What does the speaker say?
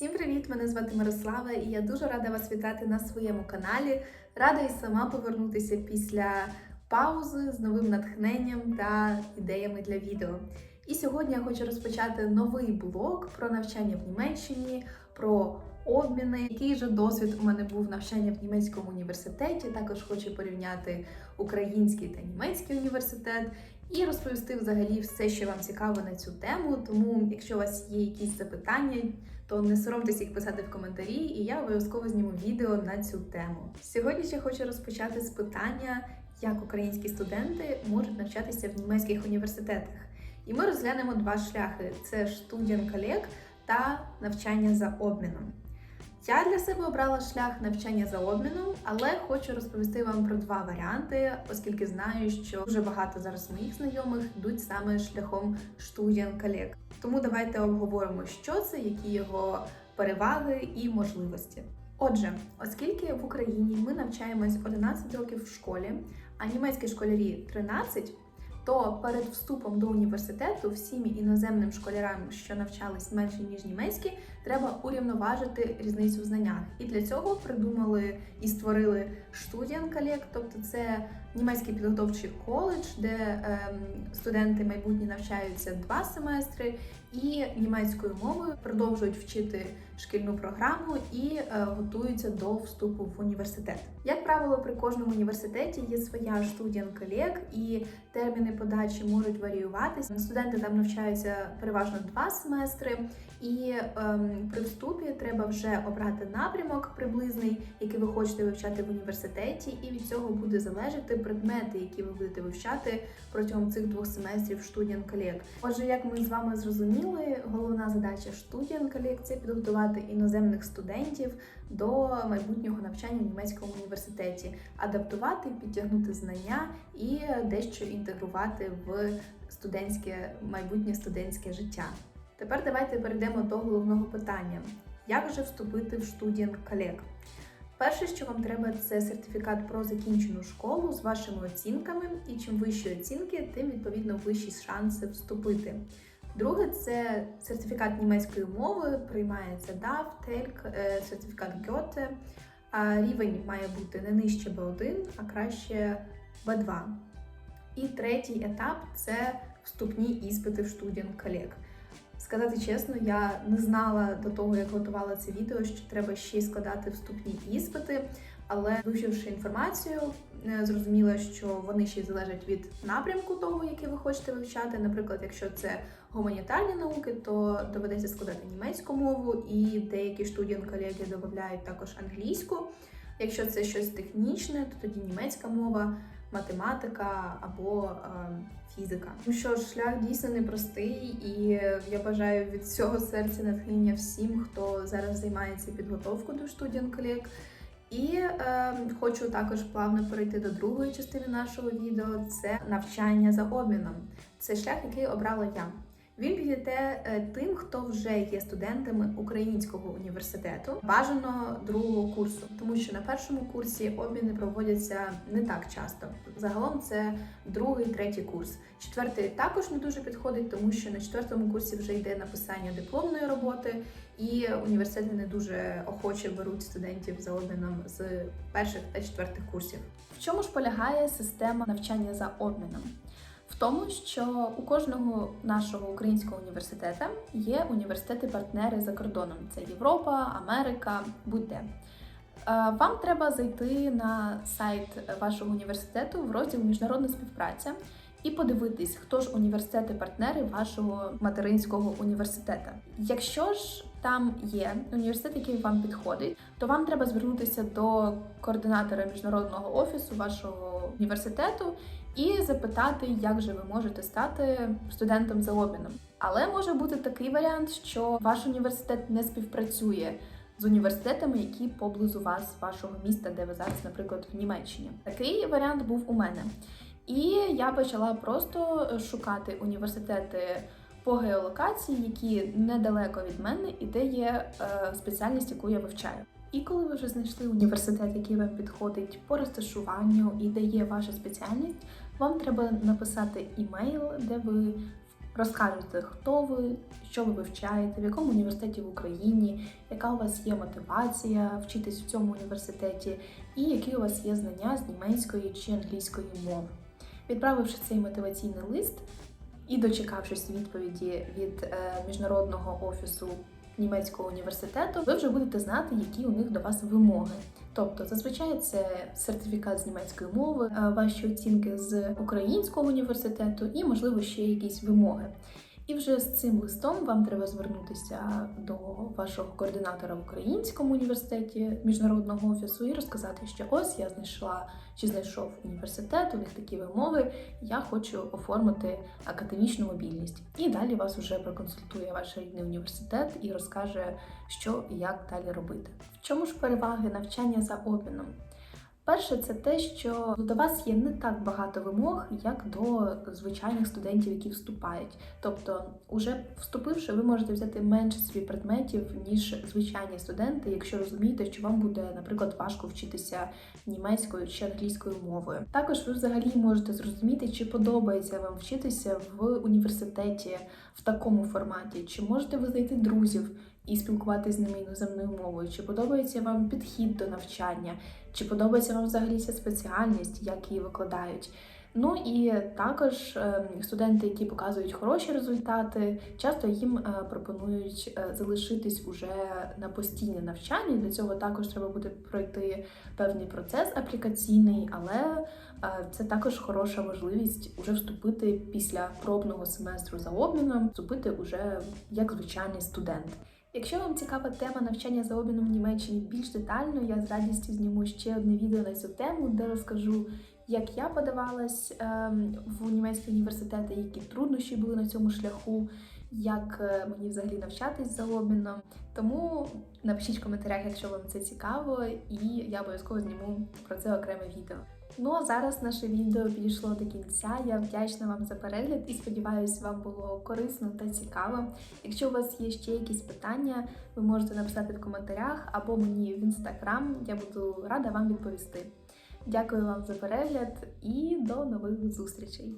Всім привіт! Мене звати Мирослава, і я дуже рада вас вітати на своєму каналі. Рада і сама повернутися після паузи з новим натхненням та ідеями для відео. І сьогодні я хочу розпочати новий блог про навчання в Німеччині, про обміни, який же досвід у мене був навчання в німецькому університеті. Також хочу порівняти український та німецький університет і розповісти взагалі все, що вам цікаво на цю тему. Тому, якщо у вас є якісь запитання, то не соромтеся їх писати в коментарі, і я обов'язково зніму відео на цю тему. Сьогодні ще хочу розпочати з питання, як українські студенти можуть навчатися в німецьких університетах. І ми розглянемо два шляхи: це студент-колег та навчання за обміном. Я для себе обрала шлях навчання за обміном, але хочу розповісти вам про два варіанти, оскільки знаю, що дуже багато зараз моїх знайомих йдуть саме шляхом студент-колег. Тому давайте обговоримо, що це, які його переваги і можливості. Отже, оскільки в Україні ми навчаємось 11 років в школі, а німецькі школярі 13, то перед вступом до університету всім іноземним школярам, що навчались менше ніж німецькі, треба урівноважити різницю в знаннях. І для цього придумали і створили студент-колег, тобто це німецький підготовчий коледж, де ем, студенти майбутні навчаються два семестри і німецькою мовою продовжують вчити шкільну програму і е, готуються до вступу в університет. Як правило, при кожному університеті є своя студент-колег, і терміни подачі можуть варіюватися. Студенти там навчаються переважно два семестри, і ем, при вступі треба вже обрати напрямок приблизний, який ви хочете вивчати в університеті, і від цього буде залежати предмети, які ви будете вивчати протягом цих двох семестрів студент-колег. Отже, як ми з вами зрозуміли, головна задача студент-колег – це підготувати іноземних студентів до майбутнього навчання в німецькому університеті, адаптувати, підтягнути знання і дещо інтегрувати в студентське майбутнє студентське життя. Тепер давайте перейдемо до головного питання: як же вступити в студент-колег? Перше, що вам треба, це сертифікат про закінчену школу з вашими оцінками, і чим вищі оцінки, тим відповідно вищі шанси вступити. Друге, це сертифікат німецької мови, приймається DAF, TELK, е, сертифікат Goethe. Рівень має бути не нижче B1, а краще B2. І третій етап це вступні іспити в студент-колег. Сказати чесно, я не знала до того, як готувала це відео, що треба ще складати вступні іспити, але вивчивши інформацію, е, зрозуміла, що вони ще залежать від напрямку того, який ви хочете вивчати. Наприклад, якщо це гуманітарні науки, то доведеться складати німецьку мову, і деякі студент-колеги додають також англійську. Якщо це щось технічне, то тоді німецька мова, математика або е, фізика. Ну що ж, шлях дійсно непростий, і я бажаю від всього серця натхнення всім, хто зараз займається підготовкою до студент-колег. І е, хочу також плавно перейти до другої частини нашого відео: це навчання за обміном. Це шлях, який обрала я. Він підійде е, тим, хто вже є студентами українського університету, бажано другого курсу, тому що на першому курсі обміни проводяться не так часто. Загалом це другий, третій курс. Четвертий також не дуже підходить, тому що на четвертому курсі вже йде написання дипломної роботи, і університети не дуже охоче беруть студентів за обміном з перших та четвертих курсів. В чому ж полягає система навчання за обміном? В тому, що у кожного нашого українського університету є університети-партнери за кордоном: це Європа, Америка, будь-де. Е, Вам треба зайти на сайт вашого університету в розділ Міжнародна співпраця і подивитись, хто ж університети-партнери вашого материнського університету. Якщо ж там є університет, який вам підходить, то вам треба звернутися до координатора міжнародного офісу вашого університету і запитати, як же ви можете стати студентом за обміном. Але може бути такий варіант, що ваш університет не співпрацює з університетами, які поблизу вас, вашого міста, де ви зараз, наприклад, в Німеччині. Такий варіант був у мене. І я почала просто шукати університети по геолокації, які недалеко від мене, і де є е, спеціальність, яку я вивчаю. І коли ви вже знайшли університет, який вам підходить по розташуванню і де є ваша спеціальність, вам треба написати імейл, де ви Розкажете, хто ви, що ви вивчаєте, в якому університеті в Україні, яка у вас є мотивація вчитись в цьому університеті, і які у вас є знання з німецької чи англійської мови. Відправивши цей мотиваційний лист і дочекавшись відповіді від е, міжнародного офісу німецького університету, ви вже будете знати, які у них до вас вимоги. Тобто, зазвичай це сертифікат з німецької мови, е, ваші оцінки з українського університету і, можливо, ще якісь вимоги. І вже з цим листом вам треба звернутися до вашого координатора в українському університеті міжнародного офісу і розказати, що ось я знайшла чи знайшов університет, у них такі вимоги. Я хочу оформити академічну мобільність. І далі вас вже проконсультує ваш рідний університет і розкаже, що і як далі робити. В чому ж переваги навчання за обміном? Перше, це те, що до вас є не так багато вимог, як до звичайних студентів, які вступають. Тобто, уже вступивши, ви можете взяти менше собі предметів, ніж звичайні студенти, якщо розумієте, що вам буде, наприклад, важко вчитися німецькою чи англійською мовою. Також ви взагалі можете зрозуміти, чи подобається вам вчитися в університеті в такому форматі, чи можете ви знайти друзів і спілкуватися з ними іноземною мовою, чи подобається вам підхід до навчання, чи подобається вам взагалі ця спеціальність, як її викладають. Ну і також е, студенти, які показують хороші результати, часто їм е, пропонують е, залишитись уже на постійне навчання. Для цього також треба буде пройти певний процес аплікаційний, але це також хороша можливість уже вступити після пробного семестру за обміном, вступити уже як звичайний студент. Якщо вам цікава тема навчання за обміном в Німеччині більш детально, я з радістю зніму ще одне відео на цю тему, де розкажу, як я подавалась ем, в німецькі університети, які труднощі були на цьому шляху, як е, мені взагалі навчатись за обміном. Тому напишіть в коментарях, якщо вам це цікаво, і я обов'язково зніму про це окреме відео. Ну а зараз наше відео підійшло до кінця. Я вдячна вам за перегляд і сподіваюся, вам було корисно та цікаво. Якщо у вас є ще якісь питання, ви можете написати в коментарях або мені в інстаграм. Я буду рада вам відповісти. Дякую вам за перегляд і до нових зустрічей!